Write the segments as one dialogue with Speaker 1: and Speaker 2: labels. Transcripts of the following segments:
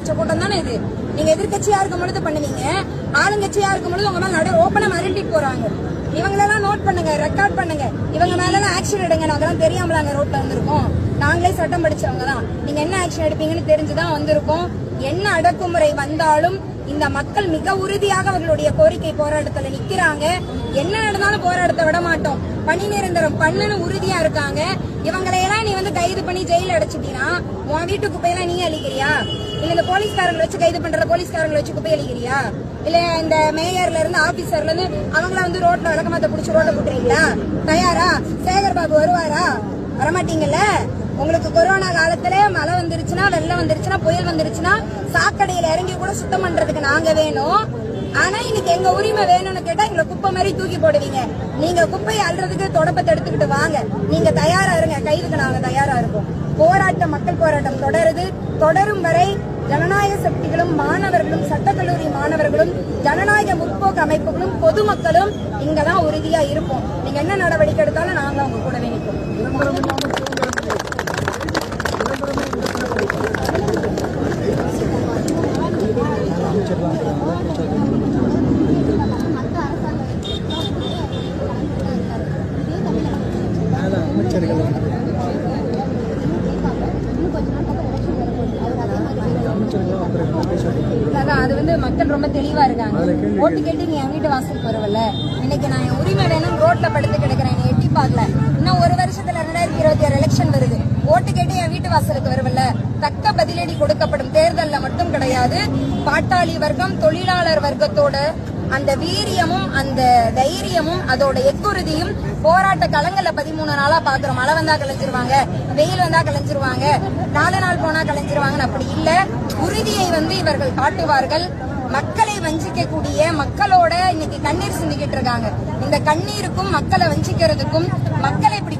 Speaker 1: பச்சை கூட்டம் தானே இது? நீங்க எதிர்க்கட்சியா இருக்கும் பொழுது பண்ணுவீங்க ஆளுங்கட்சியா இருக்கும் பொழுது உங்க மேல நடு ஓப்பனா மிரட்டி போறாங்க. இவங்களெல்லாம் நோட் பண்ணுங்க ரெக்கார்ட் பண்ணுங்க. இவங்க மேல ஆக்ஷன் எடுங்க. நாங்கெல்லாம் தெரியாமலாங்க ரோட்ல வந்திருக்கோம். நாங்களே சட்டம் படிச்சவங்க தான். நீங்க என்ன ஆக்ஷன் எடுப்பீங்கன்னு தெரிஞ்சுதான் வந்திருக்கோம். என்ன அடக்குமுறை வந்தாலும் இந்த மக்கள் மிக உறுதியாக அவர்களுடைய கோரிக்கை போராட்டத்துல நிக்கிறாங்க. என்ன நடந்தாலும் போராட்டத்தை விட மாட்டோம். பணி நிரந்தரம் பண்ணுன்னு உறுதியா இருக்காங்க. இவங்களையெல்லாம் நீ வந்து கைது பண்ணி ஜெயில அடைச்சிட்டீங்கன்னா உன் வீட்டு குப்பையெல்லாம் நீ அழிக்கிறியா? இல்ல இந்த போலீஸ்காரங்களை வச்சு கைது பண்ற போலீஸ்காரங்களை வச்சு குப்பை அழிக்கிறியா? இல்ல இந்த மேயர்ல இருந்து ஆபீசர்ல இருந்து அவங்கள வந்து ரோட்ல விளக்கமாத்த புடிச்சு ரோட்ல போட்டுறீங்களா தயாரா? சேகர் பாபு வருவாரா? வரமாட்டீங்கல்ல? உங்களுக்கு கொரோனா காலத்துல மழை வந்துருச்சுன்னா வெள்ளம் வந்துருச்சுன்னா புயல் வந்துருச்சுன்னா சாக்கடையில இறங்கி கூட சுத்தம் பண்றதுக்கு நாங்க வேணும். ஆனா இன்னைக்கு எங்க உரிமை வேணும்னு கேட்டா எங்களை குப்பை மாதிரி தூக்கி போடுவீங்க. நீங்க குப்பையை அள்ளுறதுக்கு தொடப்பத்தை எடுத்துக்கிட்டு வாங்க. நீங்க தயாரா இருங்க. கைதுக்கு நாங்க தயாரா இருக்கோம். போராட்டம் மக்கள் போராட்டம் தொடருது. தொடரும் வரை ஜனநாயக சக்திகளும் மாணவர்களும் சட்டக்கல்லூரி மாணவர்களும் ஜனநாயக முற்போக்கு அமைப்புகளும் பொதுமக்களும் இங்கதான் உறுதியா இருப்போம். நீங்க என்ன நடவடிக்கை எடுத்தாலும் நாங்க அவங்க கூடவே நிற்போம். வந்து மக்கள் ரொம்ப தெளிவா இருக்காங்க. ஓட்டு கேட்டு நீ என் வீட்டு வாசலுக்கு வருவல்ல. இன்னைக்கு நான் என் உரிமை வேணும் ரோட்ல படுத்து கிடக்குறேன் நீ எட்டி பார்க்கல. இன்னும் ஒரு வருஷத்துல ரெண்டாயிரத்தி இருபத்தி ஆறு எலெக்ஷன் வருது. ஓட்டு கேட்டு என் வீட்டு வாசலுக்கு வருவல்ல. தக்க பதிலடி கொடுக்கப்படும் தேர்தல்ல மட்டும் கிடையாது. பாட்டாளி வர்க்கம் தொழிலாளர் வர்க்கத்தோட அந்த வீரியமும் அந்த தைரியமும் அதோட எக்குறுதியும் போராட்ட களங்கள்ல பதிமூணு நாளா பாக்குறோம். மழை வந்தா கலைஞ்சிருவாங்க வெயில் வந்தா கலைஞ்சிருவாங்க நாலு நாள் போனா கலைஞ்சிருவாங்கன்னு அப்படி இல்ல. உறுதியை வந்து இவர்கள் காட்டுவார்கள். மக்களை வஞ்சிக்கக்கூடிய மக்களோட இன்னைக்கு கண்ணீர் சிந்திக்கிட்டு இருக்காங்க. இந்த கண்ணீருக்கும் மக்களை வஞ்சிக்கிறதுக்கும் மக்களை இப்படி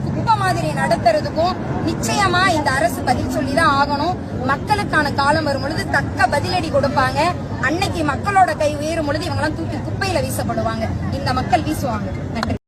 Speaker 1: மாதிரி நடத்துறதுக்கும் நிச்சயமா இந்த அரசு பதில் சொல்லி தான் ஆகணும். மக்களுக்கான காலம் வரும் பொழுது தக்க பதிலடி கொடுப்பாங்க. அன்னைக்கு மக்களோட கை உயரும் பொழுது இவங்கெல்லாம் தூக்கி குப்பையில வீசப்படுவாங்க. இந்த மக்கள் வீசுவாங்க. நன்றி.